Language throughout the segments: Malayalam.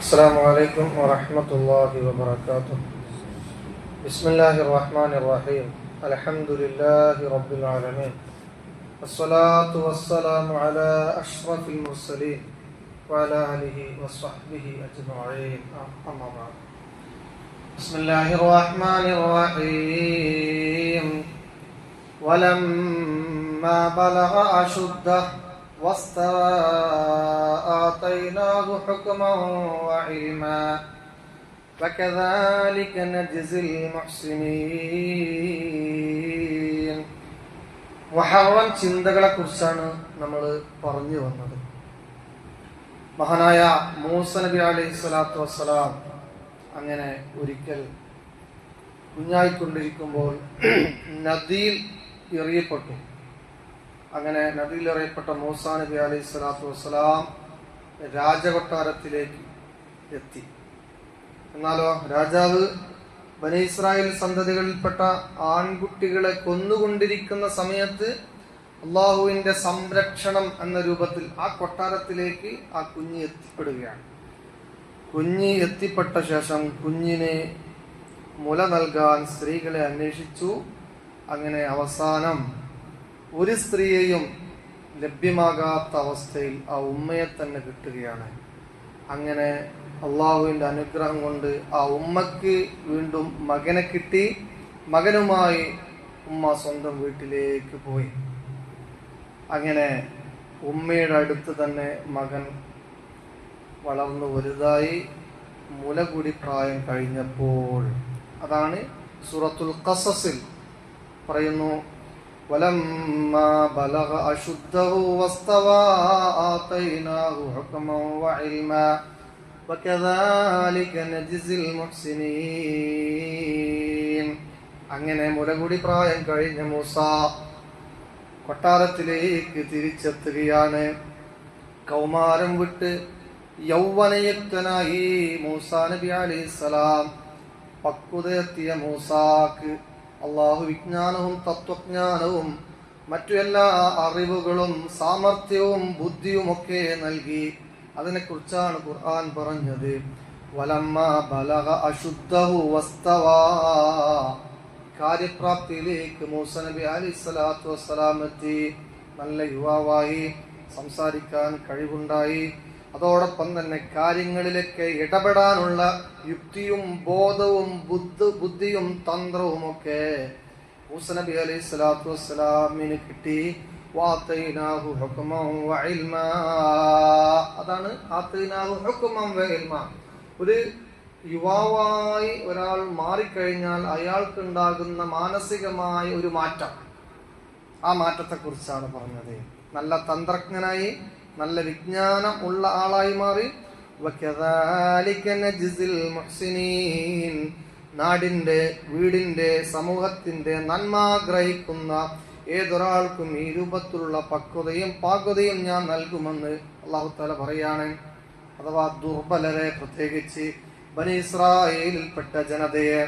السلام عليكم ورحمة الله وبركاته. بسم الله الرحمن الرحيم. الحمد لله رب العالمين. الصلاة والسلام على أشرف المرسلين وعلى آله وصحبه أجمعين. أما بعد. بسم الله الرحمن الرحيم. ولما بلغ أشده واستوى آتيناه حكما وعلما وكذلك نجزي المحسنين മുഹറം ചിന്തകളെ കുറിച്ചാണ് നമ്മൾ പറഞ്ഞു വന്നത് മഹാനായ മൂസ നബി അലൈഹി സ്വലാത്തു വസ്സലാം അങ്ങനെ ഒരിക്കൽ കുഞ്ഞായിക്കൊണ്ടിരിക്കുമ്പോൾ നദിയിൽ എറിയപ്പെട്ടു അങ്ങനെ നദിയിൽ എറിയപ്പെട്ട മൂസ നബി അലൈഹി സ്വലാത്തു വസ്സലാം രാജകൊട്ടാരത്തിലേക്ക് എത്തി. എന്നാലോ രാജാവ് ബനി ഇസ്രായേൽ സന്തതികളിൽപ്പെട്ട ആൺകുട്ടികളെ കൊന്നുകൊണ്ടിരിക്കുന്ന സമയത്ത് അള്ളാഹുവിന്റെ സംരക്ഷണം എന്ന രൂപത്തിൽ ആ കൊട്ടാരത്തിലേക്ക് ആ കുഞ്ഞ് എത്തിപ്പെടുകയാണ്. കുഞ്ഞ് എത്തിപ്പെട്ട ശേഷം കുഞ്ഞിനെ മുല നൽകാൻ സ്ത്രീകളെ അന്വേഷിച്ചു. അങ്ങനെ അവസാനം ഒരു സ്ത്രീയെയും ലഭ്യമാകാത്ത അവസ്ഥയിൽ ആ ഉമ്മയെ തന്നെ കിട്ടുകയാണ്. അങ്ങനെ അള്ളാഹുവിന്റെ അനുഗ്രഹം കൊണ്ട് ആ ഉമ്മക്ക് വീണ്ടും മകനെ കിട്ടി. മകനുമായി ഉമ്മ സ്വന്തം വീട്ടിലേക്ക് പോയി. അങ്ങനെ ഉമ്മയുടെ അടുത്ത് തന്നെ മകൻ വളർന്നു വലുതായി. മുലകുടി പ്രായം കഴിഞ്ഞപ്പോൾ അതാണ് സൂറത്തുൽ കസസിൽ പറയുന്നു ولما بلغ أشده واستوى آتيناه حكما وعلما وكذلك نجزي المحسنين അങ്ങനെ മുലകുടി പ്രായം കഴിഞ്ഞ മൂസ കൊട്ടാരത്തിലേക്ക് തിരിച്ചെത്തുകയാണ് കൗമാരം വിട്ട് യൗവനയുക്തനായി മൂസ നബി അലൈഹിസ്സലാം പക്വതയെത്തിയ മൂസാക്ക് അള്ളാഹു വിജ്ഞാനവും തത്വജ്ഞാനവും മറ്റു എല്ലാ അറിവുകളും സാമർഥ്യവും ബുദ്ധിയുമൊക്കെ നൽകി അതിനെക്കുറിച്ചാണ് ഖുർആൻ പറഞ്ഞത്. വലമ്മ ബലഹ അശുദ്ധഹു വസ്തവാ. കാര്യപ്രാപ്തിയിലേക്ക് മൂസ നബി അലി സ്വലാത്തു വസ്സലാം എത്തി. നല്ല യുവാവായി സംസാരിക്കാൻ കഴിവുണ്ടായി. അതോടൊപ്പം തന്നെ കാര്യങ്ങളിലൊക്കെ ഇടപെടാനുള്ള യുക്തിയും ബോധവും ബുദ്ധ ബുദ്ധിയും തന്ത്രവും ഒക്കെ മൂസ നബി അലൈഹി സ്വലാത്തു വസ്സലാമിന് കിട്ടി. അതാണ്. ഒരു യുവാവായി ഒരാൾ മാറിക്കഴിഞ്ഞാൽ അയാൾക്കുണ്ടാകുന്ന മാനസികമായ ഒരു മാറ്റം ആ മാറ്റത്തെക്കുറിച്ചാണ് പറഞ്ഞത് നല്ല തന്ത്രജ്ഞനായി നല്ല വിജ്ഞാനം ഉള്ള ആളായി മാറി. നാടിന്റെ വീടിന്റെ സമൂഹത്തിന്റെ നന്മ ആഗ്രഹിക്കുന്ന ഏതൊരാൾക്കും ഈ രൂപത്തിലുള്ള പക്വതയും പാകതയും ഞാൻ നൽകുമെന്ന് അള്ളാഹുത്തല പറയാണ് അഥവാ ദുർബലരെ പ്രത്യേകിച്ച് ബനി ഇസ്രായേലിൽപ്പെട്ട ജനതയെ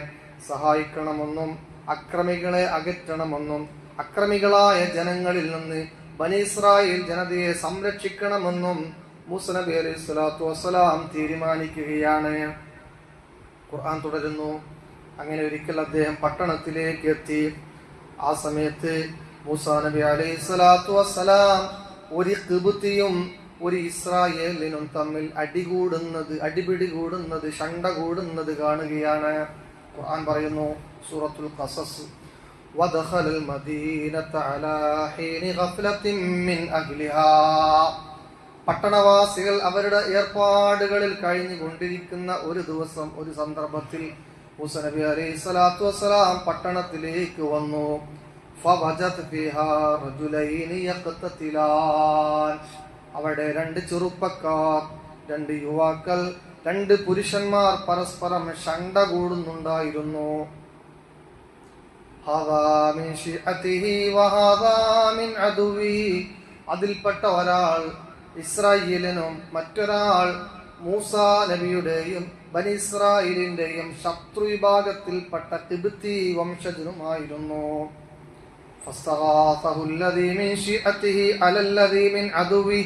സഹായിക്കണമെന്നും അക്രമികളെ അകറ്റണമെന്നും അക്രമികളായ ജനങ്ങളിൽ നിന്ന് ബനി ഇസ്രായേൽ ജനതയെ സംരക്ഷിക്കണമെന്നും മൂസ നബി അലൈഹി സ്വലാത്തു വസ്സലാം തീരുമാനിക്കുകയാണ്. ഖുർആൻ തുടരുന്നു. അങ്ങനെ ഒരിക്കൽ അദ്ദേഹം പട്ടണത്തിലേക്ക് എത്തി. ആ സമയത്ത് മൂസ നബി അലൈഹി സ്വലാത്തു വസ്സലാം ഒരു കിബുത്തിയും ഒരു ഇസ്രായേലിനും തമ്മിൽ അടികൂടുന്നത് അടിപിടി കൂടുന്നത് ശണ്ട കൂടുന്നത് കാണുകയാണ്. ഖുർആൻ പറയുന്നു സൂറത്തുൽ ഖസസ്. ودخل المدينة على حين غفلة من أهلها പട്ടണവാസികൾ അവരുടെ ഏർപ്പാടുകളിൽ കഴിഞ്ഞുകൊണ്ടിരിക്കുന്ന ഒരു ദിവസം ഒരു സന്ദർഭത്തിൽ മൂസ നബി അലൈഹി സ്വലാത്തു വസ്സലാം പട്ടണത്തിലേക്ക് വന്നു ഫവജത് ഫിഹാ റജുലൈനി യഖ്തതിലാൻ അവിടെ രണ്ട് ചെറുപ്പക്കാർ രണ്ട് യുവാക്കൾ രണ്ട് പുരുഷന്മാർ പരസ്പരം ശണ്ട കൂടുന്നുണ്ടായിരുന്നു ഹാദാ മിൻ ശിഅതിഹി വഹാദാ മിൻ അദുവിഹി. അതിൽപ്പെട്ട ഒരാൾ ഇസ്രായേലിനും മറ്റൊരാൾ മൂസ നബിയുടെയും ബനി ഇസ്രായേലിന്റെയും ശത്രു വിഭാഗത്തിൽപ്പെട്ട തിബിത്തി വംശജനുമായിരുന്നു فاستغاثه الذي من شيعته على الذي من عدوه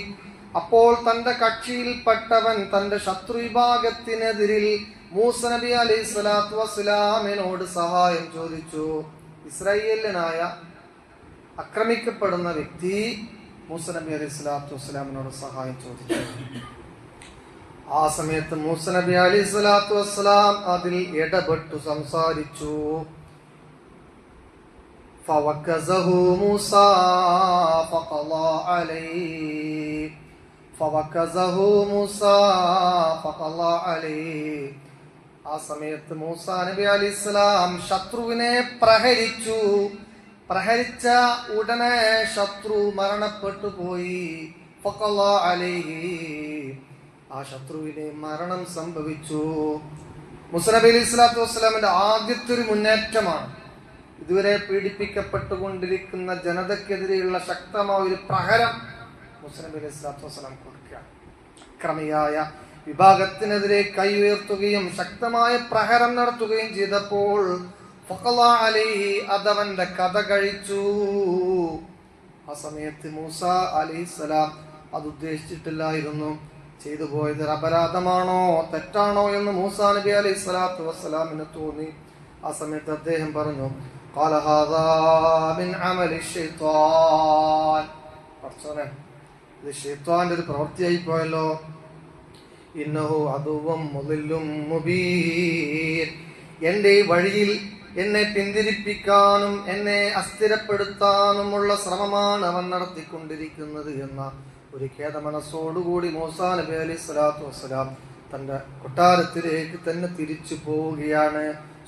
അപ്പോൾ തന്റെ കക്ഷിയിൽപ്പെട്ടവൻ തന്റെ ശത്രു വിഭാഗത്തിനെതിരിൽ മൂസ നബി അലൈഹി സ്വലാത്തു വസ്സലാമിനോട് സഹായം ചോദിച്ചു ഇസ്രായേലിനായ ആക്രമിക്കപ്പെടുന്ന വ്യക്തി മൂസ നബി അലൈഹി സ്വലാത്തു വസ്സലാമിനോട് സഹായം ചോദിച്ചു ആ സമയത്ത് മൂസ നബി അലൈഹി സ്വലാത്തു വസ്സലാം അതിൽ ഇടപെട്ടു സംസാരിച്ചു فوكزه موسى فقضى عليه فوكزه موسى فقضى عليه ആ സമയത്ത് മൂസ നബി അലി ഇസ്ലാം ശത്രുവിനെ പ്രഹരിച്ചു. പ്രഹരിച്ച ഉടനെ ശത്രു മരണപ്പെട്ടു പോയി. ആ ശത്രുവിന് മരണം സംഭവിച്ചു. മുസ്ലബി അലി ഇസ്ലാത്തു വസ്സലാമിന്റെ ആദ്യത്തെ ഒരു മുന്നേറ്റമാണ്. ഇതുവരെ പീഡിപ്പിക്കപ്പെട്ടുകൊണ്ടിരിക്കുന്ന ജനതക്കെതിരെയുള്ള ശക്തമായ ഒരു പ്രഹരം മുസ്ലബി അലി ഇസ്ലാത്തു വസ്സലാം കൊടുക്കുക അക്രമിയായ വിഭാഗത്തിനെതിരെ കൈ ഉയർത്തുകയും ശക്തമായ പ്രഹരം നടത്തുകയും ചെയ്തപ്പോൾ അലൈഹി അതവന്റെ കഥ കഴിച്ചു. ആ സമയത്ത് മൂസ അലൈഹിസ്സലാം അത് ഉദ്ദേശിച്ചിട്ടില്ലായിരുന്നു. ചെയ്തു പോയത് അപരാധമാണോ തെറ്റാണോ എന്ന് മൂസ നബി അലൈഹി സ്വലാത്തു വസ്സലാമിന് തോന്നി. ആ സമയത്ത് അദ്ദേഹം പറഞ്ഞു ഇത് ഷെയ്ത്വാന്റെ ഒരു പ്രവൃത്തിയായി പോയല്ലോ. ഇന്നഹു അതുവം മുതലും മുബീൻ. എന്റെ ഈ വഴിയിൽ എന്നെ പിന്തിരിപ്പിക്കാനും എന്നെ അസ്ഥിരപ്പെടുത്താനുമുള്ള ശ്രമമാണ് അവൻ നടത്തിക്കൊണ്ടിരിക്കുന്നത് എന്ന ഒരു ഖേദ മനസ്സോടുകൂടി മൂസാ നബി അലി സ്വലാത്തു വസ്സലാം തന്റെ കൊട്ടാരത്തിലേക്ക് തന്നെ തിരിച്ചു പോവുകയാണ്.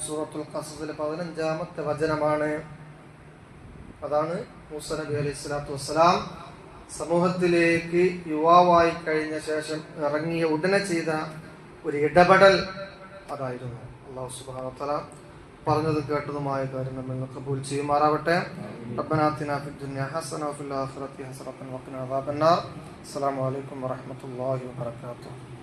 സൂറത്തുൽ ഖസസിലെ പതിനഞ്ചാമത്തെ വചനമാണ്. അതാണ് മൂസ നബി അലൈഹി സ്വലാത്തു വസ്സലാം സമൂഹത്തിലേക്ക് യുവാവായി കഴിഞ്ഞ ശേഷം ഇറങ്ങിയ ഉടനെ ചെയ്ത ഒരു ഇടപെടൽ അതായിരുന്നു. അള്ളാഹു സുബാനത്തല പറഞ്ഞത് കേട്ടതുമായ കാര്യം നമ്മൾ കബൂൽ ചെയ്യുമാറാവട്ടെ. റബ്ബനാത്തിന ഫിദ്ദുനിയ ഹസന ഫിൽ അസ്സലാമു അലൈക്കും വറഹ്മത്തുള്ളാഹി വബറകാതുഹു